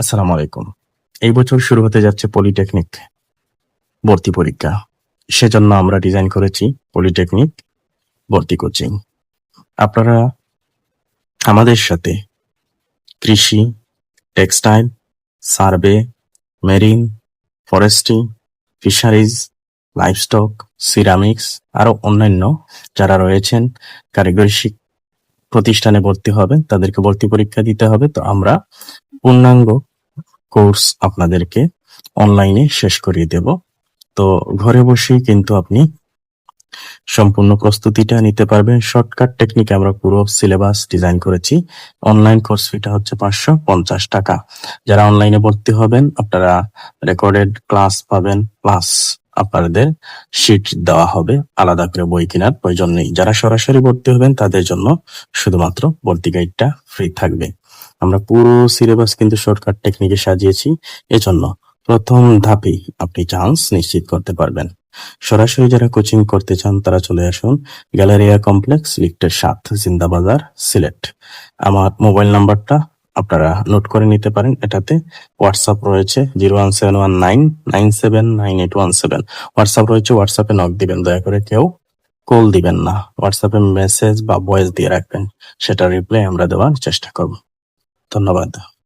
আসসালামু আলাইকুম। এই বছর শুরু হতে যাচ্ছে পলিটেকনিক ভর্তি পরীক্ষা। সেজন্য আমরা ডিজাইন করেছি পলিটেকনিক ভর্তি কোচিং। আপনারা আমাদের সাথে কৃষি, textile, survey, marine, forestry, fisheries, livestock, ceramics, আরও অন্যান্য যারা রয়েছেন, কারিগরি প্রতিষ্ঠানে ভর্তি হবেন, তাদেরকে ভর্তি পরীক্ষা দিতে হবে। তো আমরা পূর্ণাঙ্গ কোর্স আপনাদেরকে অনলাইনে শেষ করিয়ে দেব। তো ঘরে বসেই কিন্তু আপনি সম্পূর্ণ প্রস্তুতিটা নিতে পারবেন। শর্টকাট টেকনিকে আমরা পুরো সিলেবাস ডিজাইন করেছি। অনলাইন কোর্স ফিটা হচ্ছে পাঁচশো পঞ্চাশ টাকা। যারা অনলাইনে ভর্তি হবেন, আপনারা রেকর্ডেড ক্লাস পাবেন, প্লাস আপনাদের শিট দেওয়া হবে। আলাদা করে বই কেনার প্রয়োজন নেই। যারা সরাসরি ভর্তি হবেন, তাদের জন্য শুধুমাত্র ভর্তি গাইডটা ফ্রি থাকবে। আমরা পুরো সিলেবাস কিন্তু শর্টকাট টেকনিকে সাজিয়েছি, এজন্য প্রথম ধাপেই আপনি চান্স নিশ্চিত করতে পারবেন। সরাসরি যারা কোচিং করতে চান, তারা চলে আসুন গ্যালারিয়া কমপ্লেক্স, লিফটের সাত, জিন্দাবাজার, সিলেট। আমার মোবাইল নাম্বারটা আপনারা নোট করে নিতে পারেন, এটাতে হোয়াটসঅ্যাপ রয়েছে zero one seven one nine nine seven nine eight one seven. WhatsApp রয়েছে হোয়াটসঅ্যাপে নক দিবেন, দয়া করে কেউ কল দিবেন না। হোয়াটসঅ্যাপে মেসেজ বা ভয়েস দিয়ে রাখবেন, সেটা রিপ্লাই আমরা দেওয়ার চেষ্টা করব। ধন্যবাদ।